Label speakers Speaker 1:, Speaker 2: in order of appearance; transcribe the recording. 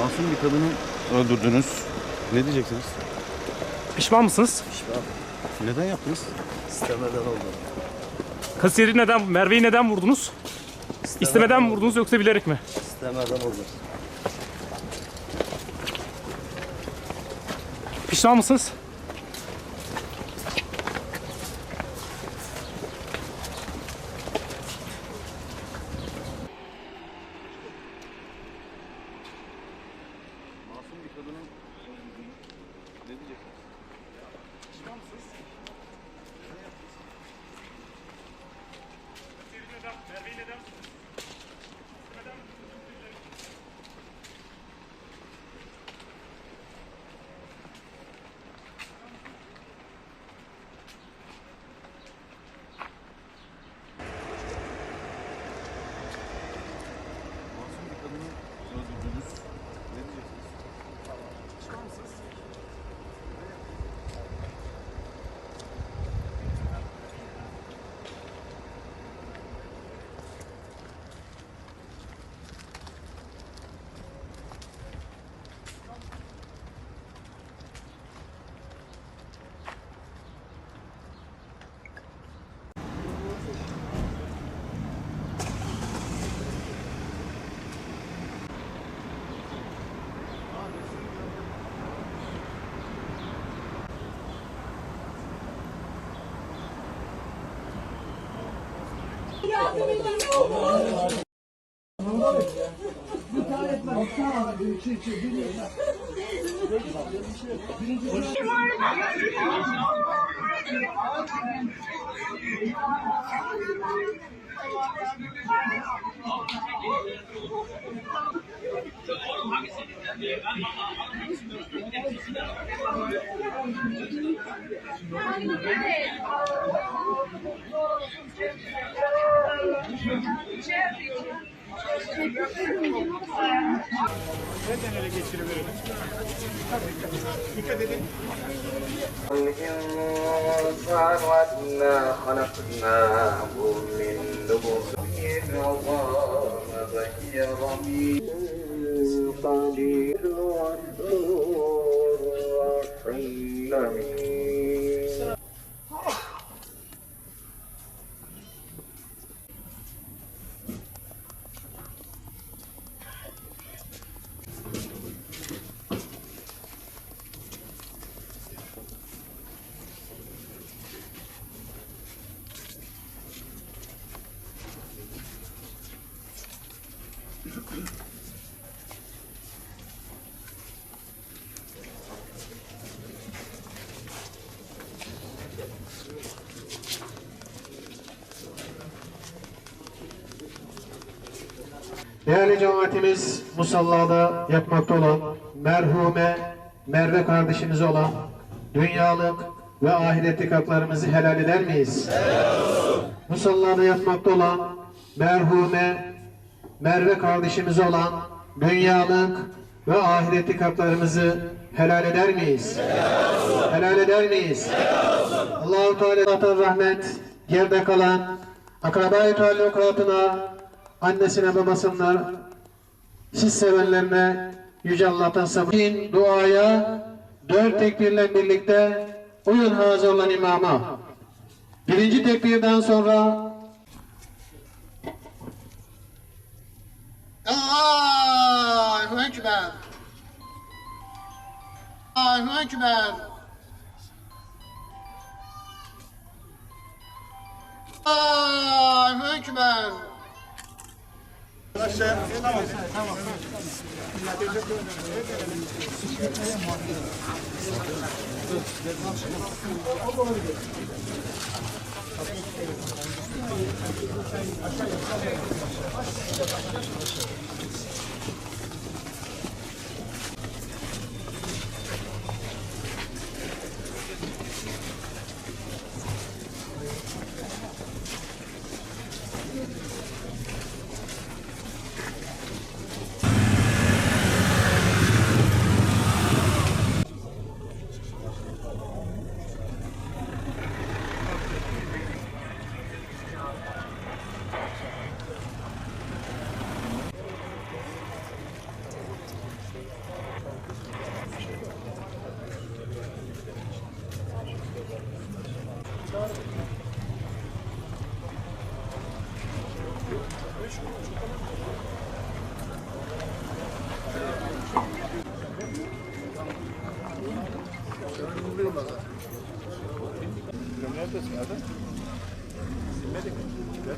Speaker 1: Masum bir kadını öldürdünüz. Ne diyeceksiniz?
Speaker 2: Pişman mısınız?
Speaker 1: Neden yaptınız?
Speaker 3: İstemeden oldu.
Speaker 2: Kasiyeri neden, Merve'yi neden vurdunuz? İstemeden mi vurdunuz yoksa bilerek mi?
Speaker 3: İstemeden oldu.
Speaker 2: Pişman mısınız?
Speaker 1: Kadının. Ne diyeceksiniz?
Speaker 2: Pişman mısınız? Kasiyeri neden, Merve'yi neden vurdunuz? İstemeden mi vurdunuz yoksa bilerek mi?
Speaker 1: Masum bir kadını öldürdünüz. Ne diyeceksiniz?
Speaker 2: Pişman mısınız?
Speaker 4: الإنسان وأنا خلقناه من نطفة عظام فهي رميم قدير والطور والسلم
Speaker 5: Değerli cemaatimiz musallada yatmakta olan merhume Merve kardeşimiz olan dünyalık ve ahiretlik haklarımızı helal eder miyiz? Musallada yatmakta olan merhume Merve kardeşimiz olan dünyalık ve ahiretlik haklarımızı helal eder miyiz? Helal eder miyiz? Allahu Teala'dan rahmet, geride kalan akrabayı talukatına, annesine babasına, siz sevenlerine Yüce Allah'tan sabır. Duaya dört tekbirle birlikte uyun hazır olan imama. Birinci tekbirden sonra Allahu Ekber Allahu Ekber Allahu Ekber Arkadaşlar tamam. Tamam. Aşağıya.
Speaker 1: Neredesin adam? Silmedik mi? Gel.